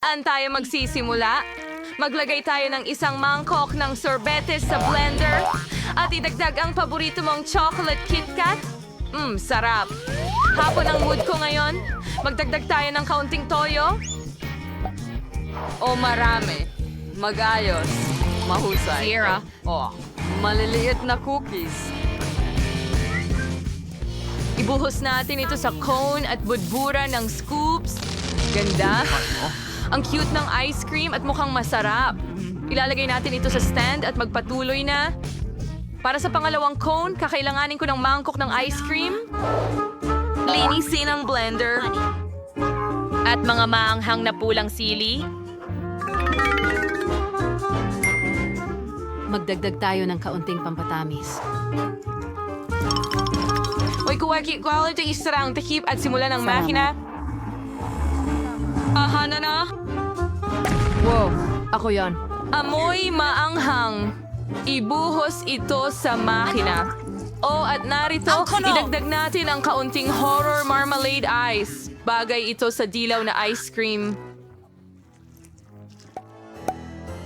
Saan tayo magsisimula? Maglagay tayo ng isang mangkok ng sorbetes sa blender at idagdag ang paborito mong chocolate KitKat. Mmm, sarap. Hapon ang mood ko ngayon. Magdagdag tayo ng kaunting toyo. O marami. Magayos. Mahusay. Sierra. Oh, maliliit na cookies. Ibuhos natin ito sa cone at budbura ng scoops. Ganda. Ang cute ng ice cream at mukhang masarap. Ilalagay natin ito sa stand at magpatuloy na. Para sa pangalawang cone, kakailanganin ko ng mangkok ng ice cream. Linisin ang blender. At mga maanghang na pulang sili. Magdagdag tayo ng kaunting pampatamis. Uy, kuwaki, quality isarang takip at simula ng makina. Aha na na. Wow, ako yon. Amoy maanghang. Ibuhos ito sa makina. Oh, at narito, idagdag natin ang kaunting horror marmalade ice. Bagay ito sa dilaw na ice cream.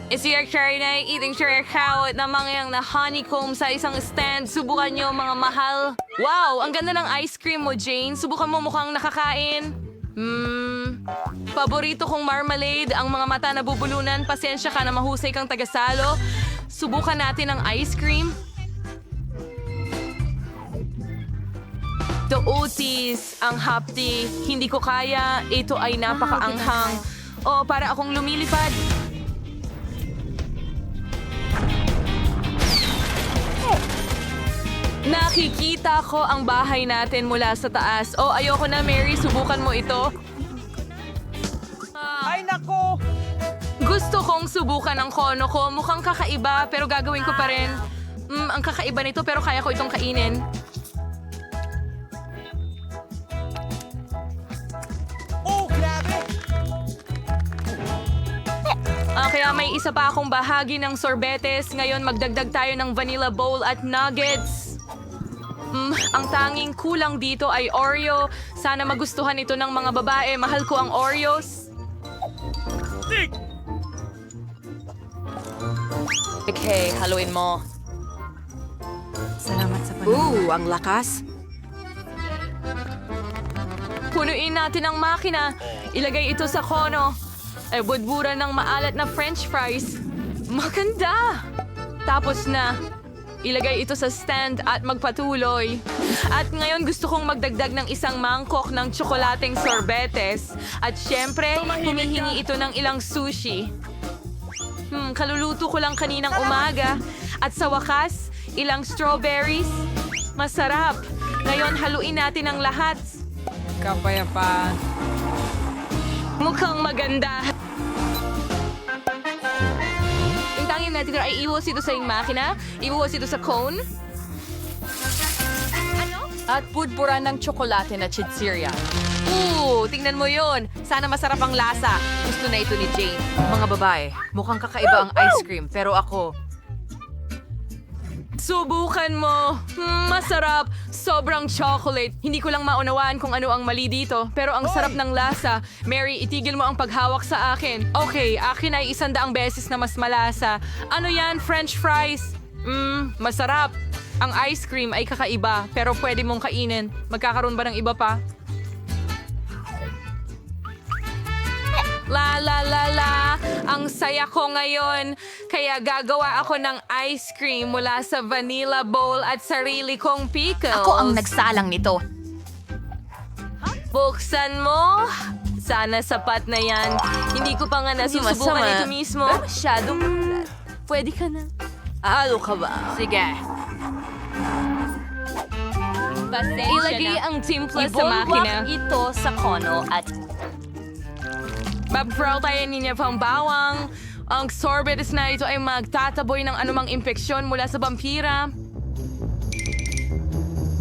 Is your cherry na eating cherry cow at namangyang na honeycomb sa isang stand. Subukan nyo mga mahal. Wow, ang ganda ng ice cream mo, Jane. Subukan mo mukhang nakakain. Hmm, paborito kong marmalade, ang mga mata na bubulunan. Pasensya ka na mahusay kang tagasalo. Subukan natin ang ice cream. The Otis, ang hapti. Hindi ko kaya. Ito ay napakaanghang. O, para akong lumilipad. Nakikita ko ang bahay natin mula sa taas. O, ayoko na, Mary. Subukan mo ito. Ay nako! Gusto kong subukan ang kono ko. Mukhang kakaiba, pero gagawin ko pa rin. Mm, ang kakaiba nito, pero kaya ko itong kainin. Oh, grabe! Ah, kaya may isa pa akong bahagi ng sorbetes. Ngayon, magdagdag tayo ng vanilla bowl at nuggets. Mm, ang tanging kulang dito ay Oreo. Sana magustuhan ito ng mga babae. Mahal ko ang Oreos. Okay, haluin mo. Salamat sa panahon. Ooh, ang lakas. Punuin natin ang makina. Ilagay ito sa kono. Eh, budbura ng maalat na french fries. Maganda! Tapos na. Ilagay ito sa stand at magpatuloy. At ngayon gusto kong magdagdag ng isang mangkok ng tsokolateng sorbetes. At syempre, humihingi ito ng ilang sushi. Hmm, kaluluto ko lang kaninang umaga. At sa wakas, ilang strawberries. Masarap. Ngayon, haluin natin ang lahat. Kapayapaan. Mukhang maganda. Tanging natin ay iwas ito sa iyong makina, iwas ito sa cone. At pudpura ng tsokolate na chitsiria. Ooh, tingnan mo yon. Sana masarap ang lasa. Gusto na ito ni Jane. Mga babae, mukhang kakaiba ang ice cream, pero ako, Subukan mo. Hmm, masarap. Sobrang chocolate. Hindi ko lang maunawaan kung ano ang mali dito. Pero ang sarap ng lasa. Mary, itigil mo ang paghawak sa akin. Okay, akin ay isandaang beses na mas malasa. Ano yan? French fries? Mmm, masarap. Ang ice cream ay kakaiba, pero pwede mong kainin. Magkakaroon ba ng iba pa? La la la la, ang saya ko ngayon. Kaya gagawa ako ng ice cream mula sa vanilla bowl at sarili kong pickles. Ako ang nagsalang nito. Buksan mo. Sana sapat na yan. Hindi ko pa nga nasusubukan ito mismo. masyadong... Pwede ka na. Ano ka ba? Sige. Ilagay ang timpla sa makina. ito sa kono at Babfraw tayo niya pang bawang. Ang sorbetes na ito ay magtataboy ng anumang impeksyon mula sa vampira.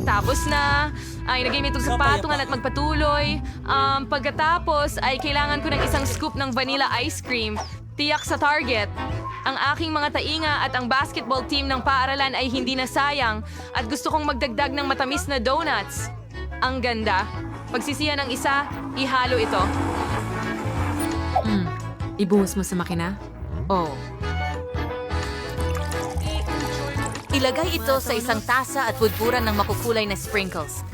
Tapos na, ay nagay nito sa at magpatuloy. Um, pagkatapos ay kailangan ko ng isang scoop ng vanilla ice cream. Tiyak sa target. Ang aking mga tainga at ang basketball team ng paaralan ay hindi na sayang at gusto kong magdagdag ng matamis na donuts. Ang ganda. Pagsisiyan ng isa, ihalo ito. Mm, Ibuhos mo sa makina? Oh. Ilagay ito sa isang tasa at budburan ng makukulay na sprinkles.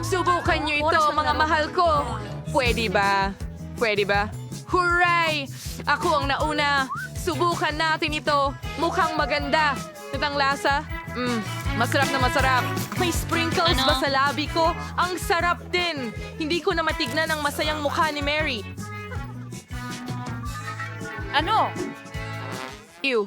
Subukan niyo ito, mga mahal ko. Pwede ba? Pwede ba? Hooray! Ako ang nauna. Subukan natin ito. Mukhang maganda. At ang lasa? Mmm, masarap na masarap. May sprinkles ba sa labi ko? Ang sarap din. Hindi ko na matignan ang masayang mukha ni Mary. Ano? Ew.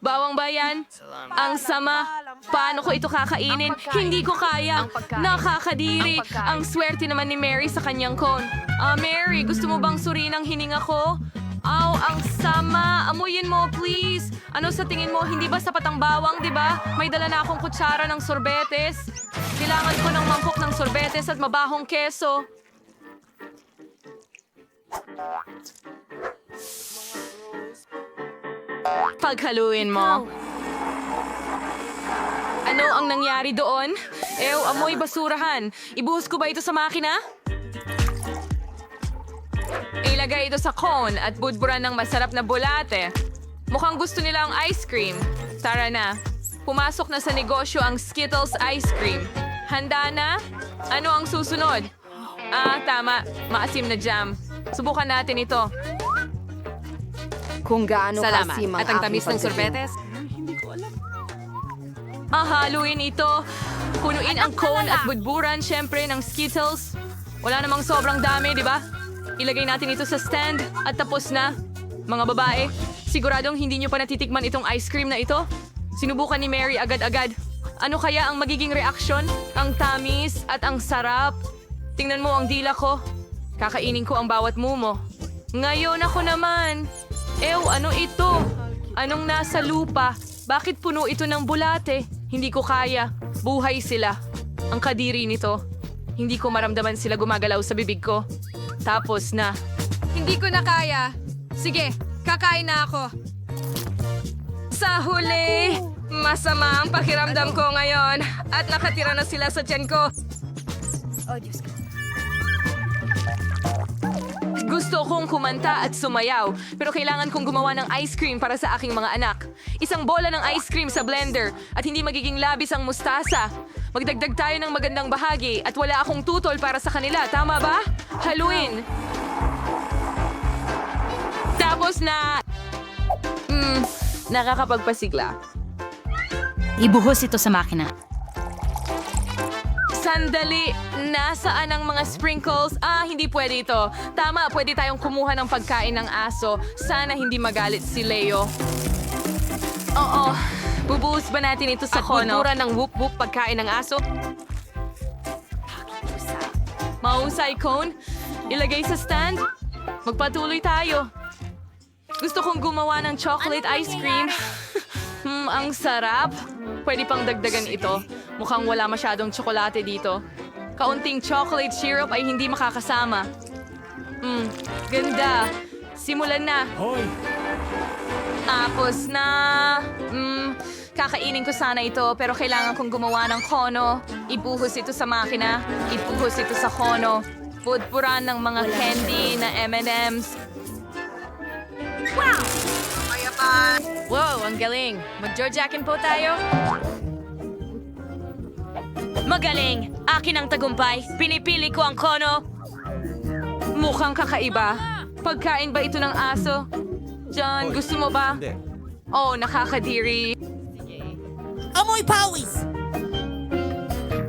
Bawang bayan? Ang sama. Paano ko ito kakainin? Hindi ko kaya. Nakakadiri. Ang swerte naman ni Mary sa kanyang cone. Ah, Mary, gusto mo bang suriin ang hininga ko? Aw, ang sama. Amuyin mo, please. Ano sa tingin mo? Hindi ba sapat ang bawang, di ba? May dala na akong kutsara ng sorbetes. Kailangan ko ng mangkok ng sorbetes at mabahong keso. Paghaluin mo. Ano ang nangyari doon? Ew, amoy basurahan. Ibuhos ko ba ito sa makina? Ilagay ito sa cone at budburan ng masarap na bulate. Mukhang gusto nila ang ice cream. Tara na. Pumasok na sa negosyo ang Skittles ice cream. Handa na? Ano ang susunod? Ah, tama. Maasim na jam. Subukan natin ito. Kung gaano Salamat. kasim ang At ang tamis ng sorbetes? Ahaluin ito. Punuin ang cone at budburan, syempre, ng Skittles. Wala namang sobrang dami, di ba? Ilagay natin ito sa stand at tapos na. Mga babae, siguradong hindi nyo pa natitikman itong ice cream na ito? Sinubukan ni Mary agad-agad. Ano kaya ang magiging reaksyon? Ang tamis at ang sarap. Tingnan mo ang dila ko. Kakainin ko ang bawat mumo. Ngayon ako naman. Ew, ano ito? Anong nasa lupa? Bakit puno ito ng bulate? Hindi ko kaya. Buhay sila. Ang kadiri nito. Hindi ko maramdaman sila gumagalaw sa bibig ko. Tapos na. Hindi ko na kaya. Sige, kakain na ako. Sa huli, masama ang pakiramdam ko ngayon. At nakatira na sila sa tiyan ko. Gusto kong kumanta at sumayaw, pero kailangan kong gumawa ng ice cream para sa aking mga anak. Isang bola ng ice cream sa blender at hindi magiging labis ang mustasa. Magdagdag tayo ng magandang bahagi at wala akong tutol para sa kanila, tama ba? Haluin! Tapos na... Hmm, nakakapagpasigla. Ibuhos ito sa makina. Sandali! Nasaan ang mga sprinkles? Ah, hindi pwede ito. Tama, pwede tayong kumuha ng pagkain ng aso. Sana hindi magalit si Leo. Oo. Bubuhos ba natin ito sa kono? Budburan ng whoop-whoop pagkain ng aso? Mahusay cone? Ilagay sa stand? Magpatuloy tayo. Gusto kong gumawa ng chocolate ice cream. hmm, ang sarap. Pwede pang dagdagan ito. Mukhang wala masyadong tsokolate dito. Kaunting chocolate syrup ay hindi makakasama. Hmm, ganda. Simulan na. Tapos na... Hmm, kakainin ko sana ito pero kailangan kong gumawa ng kono. Ibuhos ito sa makina. Ibuhos ito sa kono. Pudpuran ng mga candy na M&M's. Wow, ang galing. Mag-Georgiakin po tayo. Magaling! Akin ang tagumpay. Pinipili ko ang kono. Mukhang kakaiba. Pagkain ba ito ng aso? John, gusto mo ba? Oh, nakakadiri. Amoy pawis!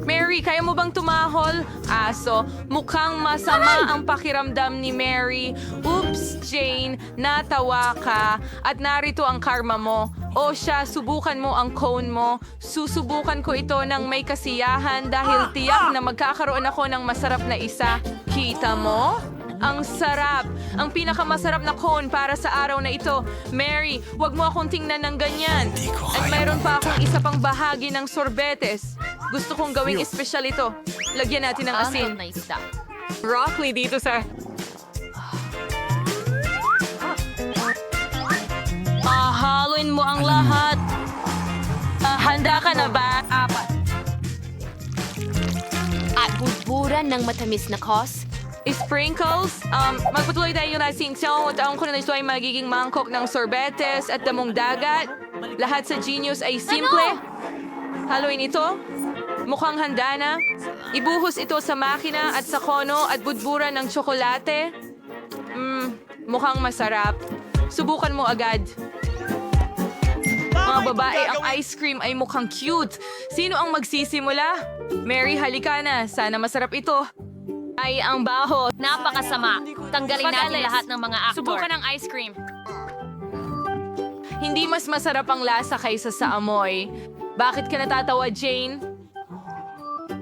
Mary, kaya mo bang tumahol? Aso, mukhang masama ang pakiramdam ni Mary. Oops, Jane, natawa ka. At narito ang karma mo. O siya, subukan mo ang cone mo. Susubukan ko ito ng may kasiyahan dahil tiyak na magkakaroon ako ng masarap na isa. Kita mo? Ang sarap! Ang pinakamasarap na cone para sa araw na ito. Mary, wag mo akong tingnan ng ganyan. At mayroon pa akong isa pang bahagi ng sorbetes. Gusto kong gawing espesyal ito. Lagyan natin ng asin. Broccoli dito sa... haluin mo ang lahat. Ah, handa ka na ba? Apat. At budburan ng matamis na kos, Sprinkles. Um, magpatuloy tayo na singsyaw. At taong ko na ito ay magiging mangkok ng sorbetes at damong dagat. Lahat sa Genius ay simple. Haluin ito. Mukhang handa na. Ibuhos ito sa makina at sa kono at budburan ng tsokolate. Mmm, mukhang masarap. Subukan mo agad. Mga babae, ang ice cream ay mukhang cute. Sino ang magsisimula? Mary, halika na. Sana masarap ito. Ay, ang baho. Napakasama. Tanggalin natin lahat ng mga actor. Subukan ang ice cream. Hindi mas masarap ang lasa kaysa sa amoy. Bakit ka natatawa, Jane?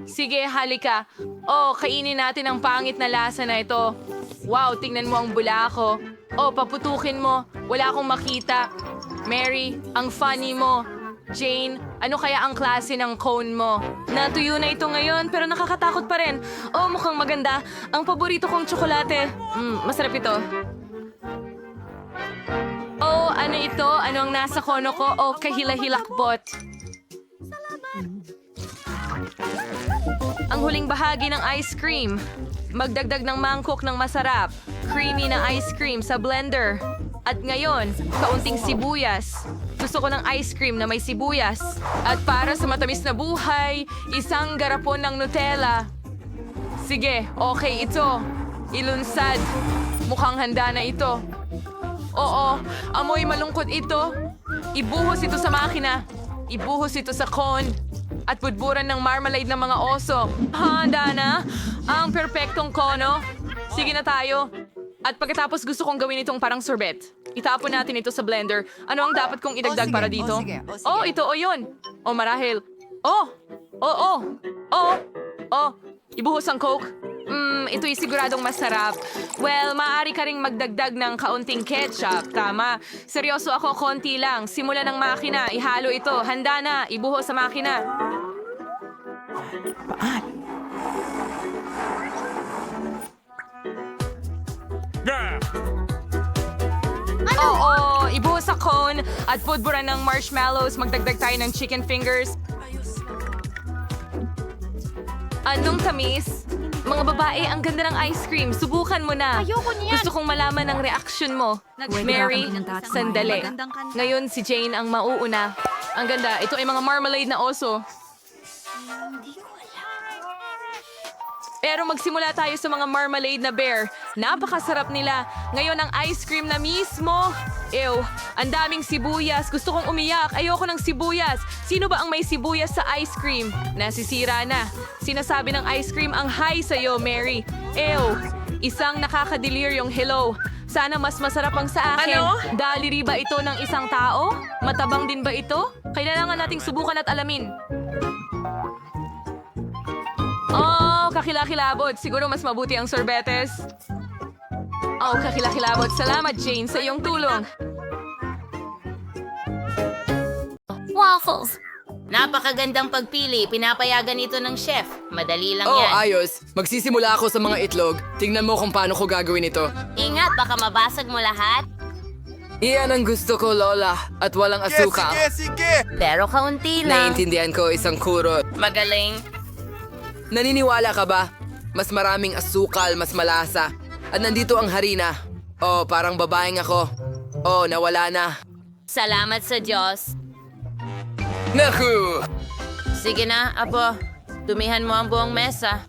Sige, halika. Oh, kainin natin ang pangit na lasa na ito. Wow, tingnan mo ang bula ko. Oh, paputukin mo. Wala akong makita. Mary, ang funny mo. Jane, ano kaya ang klase ng cone mo? Natuyo na ito ngayon pero nakakatakot pa rin. Oh, mukhang maganda. Ang paborito kong tsokolate. Mm, masarap ito. Oh, ano ito? Ano ang nasa kono ko? Oh, kahila-hilakbot. Ang huling bahagi ng ice cream. Magdagdag ng mangkok ng masarap. Creamy na ice cream sa blender. At ngayon, kaunting sibuyas. Gusto ko ng ice cream na may sibuyas. At para sa matamis na buhay, isang garapon ng Nutella. Sige, okay ito. Ilunsad. Mukhang handa na ito. Oo, amoy malungkot ito. Ibuhos ito sa makina. Ibuhos ito sa cone. At budburan ng marmalade ng mga oso. Handa na? Ang perpektong kono. Sige na tayo. At pagkatapos gusto kong gawin itong parang sorbet. Itapon natin ito sa blender. Ano ang dapat kong idagdag sige, para o dito? sige, o sige. Oh, ito o yun. O marahil. Oh! Oh, oh! Oh! Oh! Ibuhos ang coke. Mm, ito'y siguradong masarap. Well, maaari ka ring magdagdag ng kaunting ketchup. Tama. Seryoso ako, konti lang. Simula ng makina, ihalo ito. Handa na, ibuhos sa makina. Oo, ibuhos sa cone at pudburan ng marshmallows. Magdagdag tayo ng chicken fingers. Anong tamis? Mga babae, ang ganda ng ice cream. Subukan mo na. Ayoko niyan. Gusto kong malaman ang reaction mo. Mary, sandali. Ngayon si Jane ang mauuna. Ang ganda. Ito ay mga marmalade na oso. Pero magsimula tayo sa mga marmalade na bear. Napakasarap nila. Ngayon ang ice cream na mismo. Ew, ang daming sibuyas. Gusto kong umiyak. Ayoko ng sibuyas. Sino ba ang may sibuyas sa ice cream? Nasisira na. Sinasabi ng ice cream ang hi sa'yo, Mary. Ew, isang nakakadeliryong hello. Sana mas masarap ang sa akin. Ano? Daliri ba ito ng isang tao? Matabang din ba ito? Kailangan nating subukan at alamin. Oh, kakilakilabot. Siguro mas mabuti ang sorbetes. Oh, kakilakilabot. Salamat, Jane, sa iyong tulong. Waffles. Napakagandang pagpili. Pinapayagan ito ng chef. Madali lang Oh, yan. ayos. Magsisimula ako sa mga itlog. Tingnan mo kung paano ko gagawin ito. Ingat, baka mabasag mo lahat. Iyan ang gusto ko, Lola. At walang asukal. Pero kaunti lang. Naiintindihan ko isang kuro. Magaling. Naniniwala ka ba? Mas maraming asukal, mas malasa. At nandito ang harina. Oh, parang babaeng ako. Oh, nawala na. Salamat sa Diyos. Naku! Sige na, apo. Dumihan mo ang buong mesa.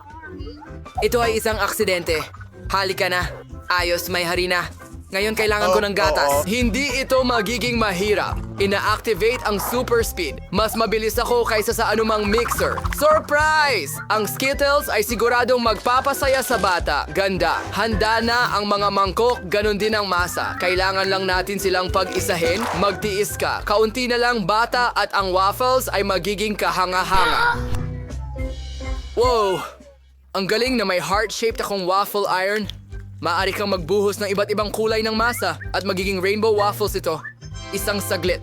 Ito ay isang aksidente. Halika na. Ayos, may harina. Ngayon kailangan ko ng gatas. Hindi ito magiging mahirap. Ina-activate ang super speed. Mas mabilis ako kaysa sa anumang mixer. Surprise! Ang Skittles ay siguradong magpapasaya sa bata. Ganda. Handa na ang mga mangkok, ganun din ang masa. Kailangan lang natin silang pag-isahin. Magtiis ka. Kaunti na lang bata at ang waffles ay magiging kahanga-hanga. Wow! Ang galing na may heart-shaped akong waffle iron. Maaari kang magbuhos ng iba't ibang kulay ng masa at magiging rainbow waffles ito. Isang saglit.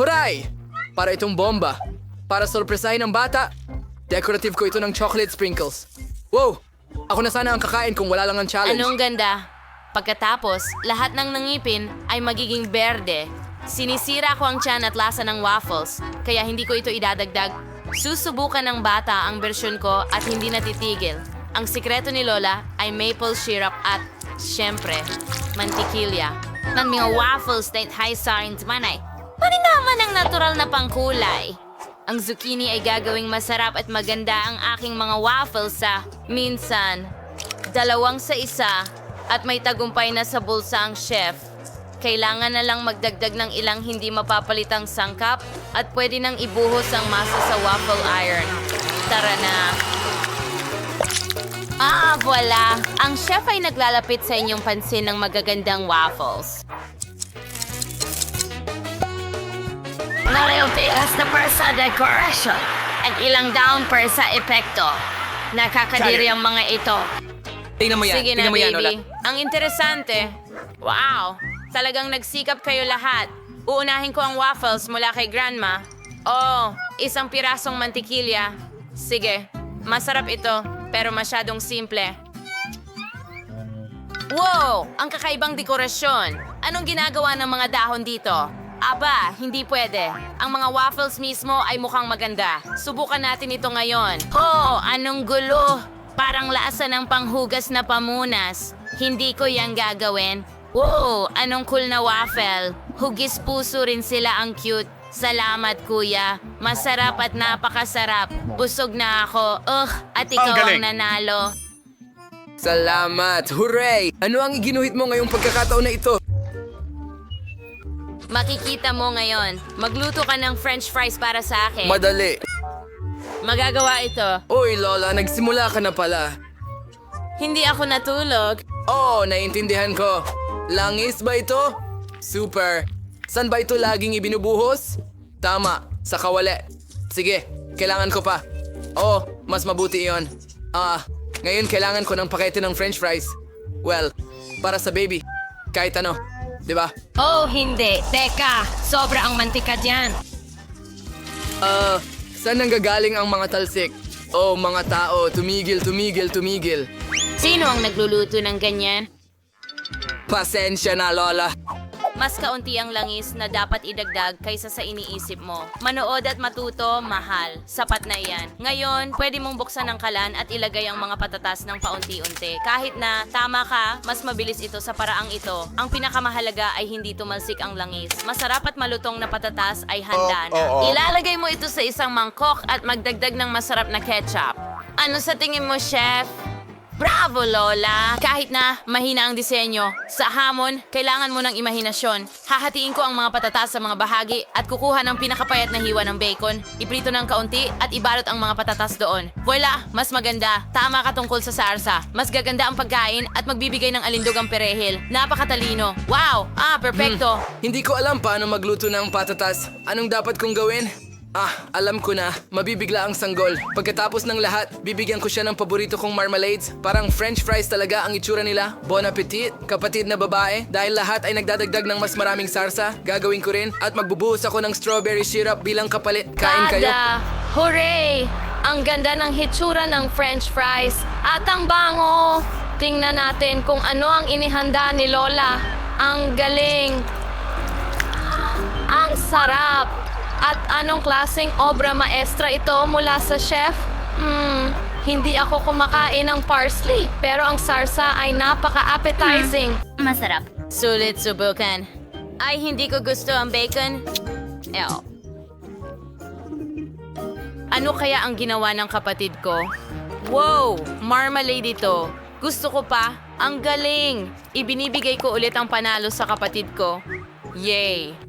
Huray! Para itong bomba. Para sorpresahin ang bata, decorative ko ito ng chocolate sprinkles. Wow! Ako na sana ang kakain kung wala lang ang challenge. Anong ganda? Pagkatapos, lahat ng nangipin ay magiging berde. Sinisira ko ang tiyan at lasa ng waffles, kaya hindi ko ito idadagdag. Susubukan ng bata ang bersyon ko at hindi natitigil. Ang sikreto ni Lola ay maple syrup at, syempre, mantikilya. Ng mga waffles dahil high science man ay. Pari naman ang natural na pangkulay. Ang zucchini ay gagawing masarap at maganda ang aking mga waffles sa, minsan, dalawang sa isa at may tagumpay na sa bulsa ang chef. Kailangan na lang magdagdag ng ilang hindi mapapalitang sangkap at pwede nang ibuhos ang masa sa waffle iron. Tara na! Voila! Ang chef ay naglalapit sa inyong pansin ng magagandang waffles. Ngayon tigas na per sa decoration. At ilang down per sa epekto. Nakakadiri ang mga ito. Tingnan mo yan. Sige na, Tingnan mo yan, Lola. baby. Ang interesante. Wow! Talagang nagsikap kayo lahat. Uunahin ko ang waffles mula kay Grandma. Oh, isang pirasong mantikilya. Sige, masarap ito, pero masyadong simple. Wow! Ang kakaibang dekorasyon. Anong ginagawa ng mga dahon dito? Aba, hindi pwede. Ang mga waffles mismo ay mukhang maganda. Subukan natin ito ngayon. Oh, anong gulo. Parang lasa ng panghugas na pamunas. Hindi ko yang gagawin. Wow, anong cool na waffle. Hugis puso rin sila ang cute. Salamat, kuya. Masarap at napakasarap. Busog na ako. Ugh, at ikaw ang nanalo. Salamat! Hooray! Ano ang iginuhit mo ngayong pagkakataon na ito? Makikita mo ngayon. Magluto ka ng french fries para sa akin. Madali. Magagawa ito. Uy, Lola, nagsimula ka na pala. Hindi ako natulog. Oh, naiintindihan ko. Langis ba ito? Super. San ba ito laging ibinubuhos? Tama, sa kawali. Sige, kailangan ko pa. Oh, mas mabuti yon. Ah, ngayon kailangan ko ng pakete ng french fries. Well, para sa baby. Kahit ano, di ba? Oh, hindi. Teka, sobra ang mantika dyan. Ah, saan nanggagaling ang mga talsik? Oh, mga tao, tumigil, tumigil, tumigil. Sino ang nagluluto ng ganyan? Pasensya na, Lola. Mas kaunti ang langis na dapat idagdag kaysa sa iniisip mo. Manood at matuto, mahal. Sapat na iyan. Ngayon, pwede mong buksan ang kalan at ilagay ang mga patatas ng paunti-unti. Kahit na, tama ka, mas mabilis ito sa paraang ito. Ang pinakamahalaga ay hindi tumalsik ang langis. Masarap at malutong na patatas ay handa na. Ilalagay mo ito sa isang mangkok at magdagdag ng masarap na ketchup. Ano sa tingin mo, chef? Bravo, Lola! Kahit na mahina ang disenyo, sa hamon, kailangan mo ng imahinasyon. Hahatiin ko ang mga patatas sa mga bahagi at kukuha ng pinakapayat na hiwa ng bacon, iprito ng kaunti at ibalot ang mga patatas doon. Voila! Mas maganda. Tama ka tungkol sa sarsa. Mas gaganda ang pagkain at magbibigay ng alindog ang perehil. Napakatalino. Wow! Ah, perpekto! Hindi ko alam paano magluto ng patatas. Anong dapat kong gawin? Ah, alam ko na. Mabibigla ang sanggol. Pagkatapos ng lahat, bibigyan ko siya ng paborito kong marmalades. Parang french fries talaga ang itsura nila. Bon appetit, kapatid na babae. Dahil lahat ay nagdadagdag ng mas maraming sarsa, gagawin ko rin. At magbubuhos ako ng strawberry syrup bilang kapalit. Kain kayo. Kada! Hooray! Ang ganda ng hitsura ng french fries. At ang bango! Tingnan natin kung ano ang inihanda ni Lola. Ang galing! Ang sarap! At anong klaseng obra maestra ito mula sa chef? Hmm, hindi ako kumakain ng parsley, pero ang sarsa ay napaka-appetizing. Masarap. Sulit subukan. Ay, hindi ko gusto ang bacon. Ew. Ano kaya ang ginawa ng kapatid ko? Wow! Marmalade ito. Gusto ko pa. Ang galing! Ibinibigay ko ulit ang panalo sa kapatid ko. Yay!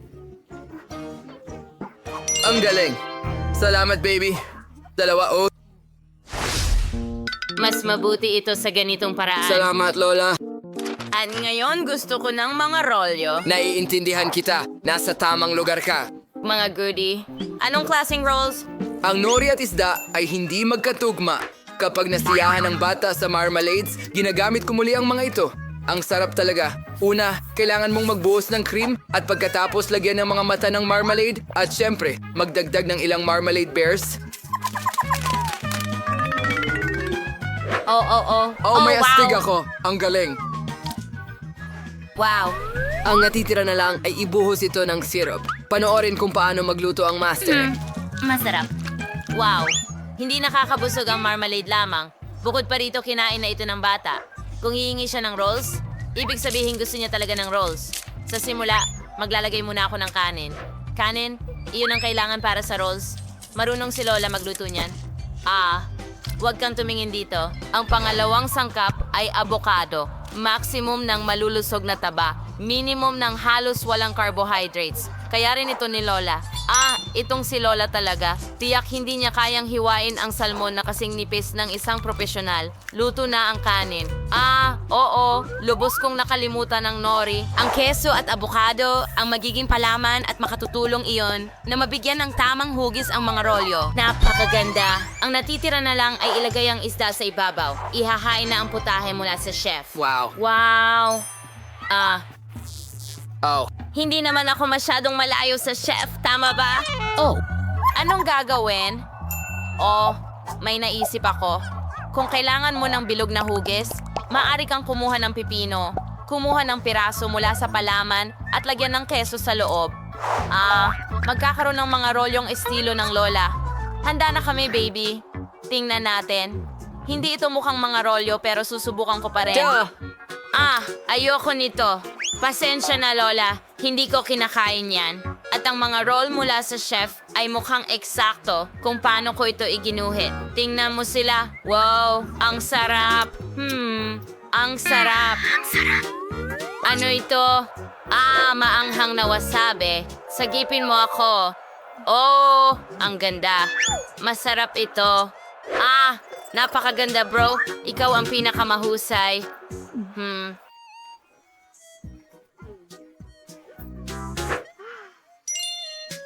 Ang galing. Salamat, baby. Dalawa oh. Mas mabuti ito sa ganitong paraan. Salamat, Lola. At ngayon gusto ko ng mga rolyo. Naiintindihan kita. Nasa tamang lugar ka. Mga goodie. Anong klaseng rolls? Ang nori at isda ay hindi magkatugma. Kapag nasiyahan ng bata sa marmalades, ginagamit ko muli ang mga ito. Ang sarap talaga. Una, kailangan mong magbuhos ng cream at pagkatapos lagyan ng mga mata ng marmalade at syempre, magdagdag ng ilang marmalade bears. Oh, oh, oh. Oh, may wow. astig ako. Ang galing. Wow. Ang natitira na lang ay ibuhos ito ng syrup. Panoorin kung paano magluto ang master. Masarap. Wow. Hindi nakakabusog ang marmalade lamang. Bukod pa rito, kinain na ito ng bata. Kung hihingi siya ng rolls, ibig sabihin gusto niya talaga ng rolls. Sa simula, maglalagay muna ako ng kanin. Kanin, iyon ang kailangan para sa rolls. Marunong si Lola magluto niyan. Ah, huwag kang tumingin dito. Ang pangalawang sangkap ay avocado. Maximum ng malulusog na taba. Minimum ng halos walang carbohydrates. Kaya rin ito ni Lola. Ah, itong si Lola talaga. Tiyak hindi niya kayang hiwain ang salmon na kasing nipis ng isang profesional. Luto na ang kanin. Ah, oo. Lubos kong nakalimutan ng nori. Ang keso at abukado ang magiging palaman at makatutulong iyon na mabigyan ng tamang hugis ang mga rolyo. Napakaganda. Ang natitira na lang ay ilagay ang isda sa ibabaw. Ihahain na ang putahe mula sa chef. Wow. Wow. Ah, Oh. hindi naman ako masyadong malayo sa chef, tama ba? Oh, anong gagawin? Oh, may naisip ako. Kung kailangan mo ng bilog na hugis, maaari kang kumuha ng pipino, kumuha ng piraso mula sa palaman at lagyan ng keso sa loob. Ah, magkakaroon ng mga rolyong estilo ng lola. Handa na kami, baby. Tingnan natin. Hindi ito mukhang mga rolyo pero susubukan ko pa rin. Duh! Ah, ayoko nito. Pasensya na, Lola. Hindi ko kinakain yan. At ang mga roll mula sa chef ay mukhang eksakto kung paano ko ito iginuhit. Tingnan mo sila. Wow, ang sarap. Hmm, ang sarap. Ano ito? Ah, maanghang na wasabi. Sagipin mo ako. Oh, ang ganda. Masarap ito. Ah, napakaganda bro. Ikaw ang pinakamahusay. Hmm.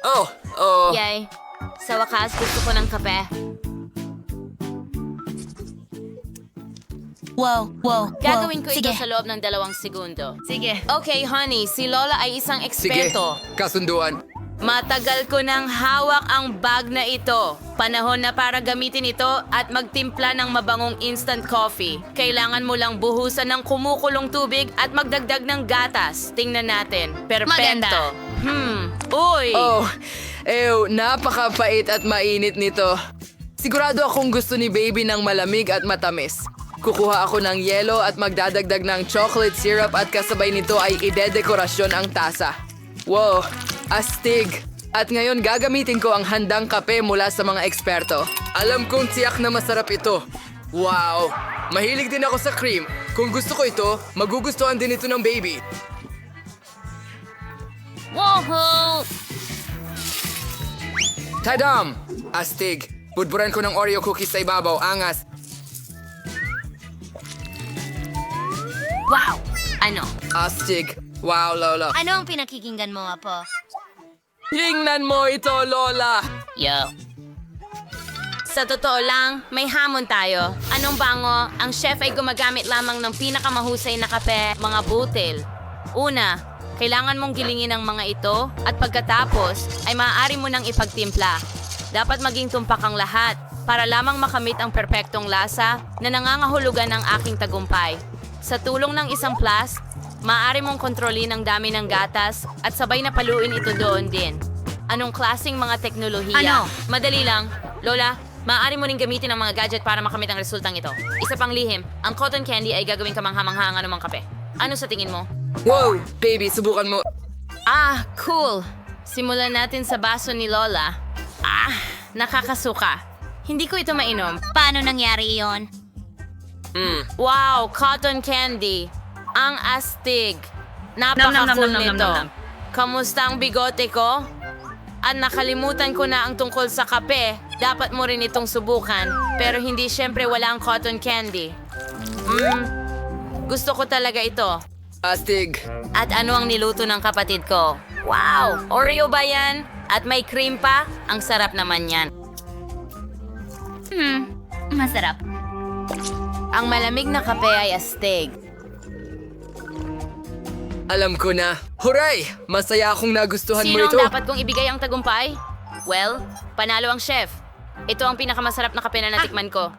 Oh, oh. Yay. Sa wakas, gusto ko ng kape. Wow, wow, Gagawin ko ito sa loob ng dalawang segundo. Sige. Okay, honey. Si Lola ay isang Sige, eksperto. kasunduan. Matagal ko nang hawak ang bag na ito. Panahon na para gamitin ito at magtimpla ng mabangong instant coffee. Kailangan mo lang buhusan ng kumukulong tubig at magdagdag ng gatas. Tingnan natin. Maganda. Hmm. Uy! Oh, ew, napakapait at mainit nito. Sigurado akong gusto ni baby ng malamig at matamis. Kukuha ako ng yelo at magdadagdag ng chocolate syrup at kasabay nito ay idedekorasyon ang tasa. Wow, astig! At ngayon gagamitin ko ang handang kape mula sa mga eksperto. Alam kong tiyak na masarap ito. Wow! Mahilig din ako sa cream. Kung gusto ko ito, magugustuhan din ito ng baby. Woohoo! Tadam! Astig! Budburan ko ng Oreo cookies sa ibabaw. Angas! Wow! Ano? Astig! Wow, Lola. Ano ang pinakikinggan mo, Apo? Tingnan mo ito, Lola! Yo. Sa totoo lang, may hamon tayo. Anong bango? Ang chef ay gumagamit lamang ng pinakamahusay na kape, mga butil. Una, kailangan mong gilingin ang mga ito at pagkatapos ay maaari mo nang ipagtimpla. Dapat maging tumpak ang lahat para lamang makamit ang perpektong lasa na nangangahulugan ng aking tagumpay. Sa tulong ng isang flask, maaari mong kontrolin ang dami ng gatas at sabay na paluin ito doon din. Anong klasing mga teknolohiya? Ano? Madali lang. Lola, maaari mo rin gamitin ang mga gadget para makamit ang resultang ito. Isa pang lihim, ang cotton candy ay gagawing kamangha-mangha ang anumang kape. Ano sa tingin mo? Wow! Baby, subukan mo. Ah, cool. Simulan natin sa baso ni Lola. Ah, nakakasuka. Hindi ko ito mainom. Paano nangyari iyon? Mm. Wow, cotton candy. Ang astig. Napaka-cool nito. Kamusta ang bigote ko? At nakalimutan ko na ang tungkol sa kape. Dapat mo rin itong subukan. Pero hindi syempre wala ang cotton candy. Mm, gusto ko talaga ito. Astig! At ano ang niluto ng kapatid ko? Wow! Oreo ba yan? At may cream pa? Ang sarap naman yan. Hmm, masarap. Ang malamig na kape ay astig. Alam ko na. Huray! Masaya akong nagustuhan Sino mo ito. dapat kong ibigay ang tagumpay? Well, panalo ang chef. Ito ang pinakamasarap na kape na natikman ko.